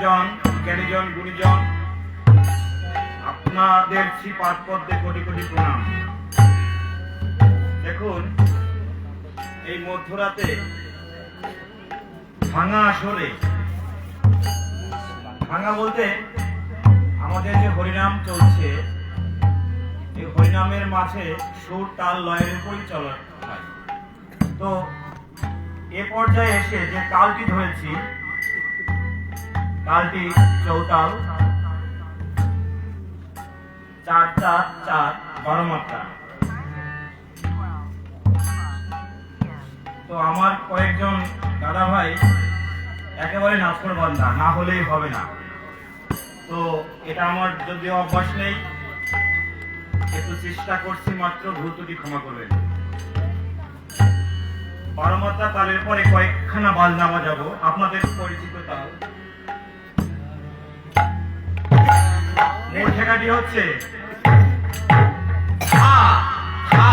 সুদীজন বৈষ্ণবজন জ্ঞানীজন, গুণীজন, আপনাদের শ্রী পাদ পদ্মে কোটি কোটি প্রণাম। দেখুন, এই মধ্যরাতে ভাঙা আসরে, ভাঙা বলতে আমাদের যে হরিনাম চলছে, এই হরিনামের মাঝে সুর, তাল, লয়ের উপরই চলা। হয় তো এ পর্যায়ে এসে যে তালটি ধরেছি তালটি চৌতাল। চার চার চার বারো মাত্রা। তো আমার কয়েকজন দাদা ভাই একেবারে নাচকর বান্ধা না হলেই হবে না। তো এটা আমার যদিও অভ্যাস নেই একটু চেষ্টা করছি মাত্র ভুলতুটি ক্ষমা করবেন। বারো মাত্রা তালের পরে কয়েকখানা বাজনা বাজাবো। আপনাদের পরিচিত তাল। মূল ঠেকাটি হচ্ছে হা আ,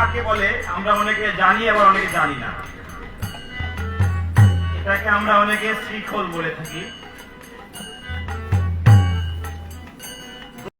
কাকে বলে, আমরা অনেকে জানি, আবার অনেকে জানি না। এটাকে আমরা অনেকে শ্রীখোল বলে থাকি।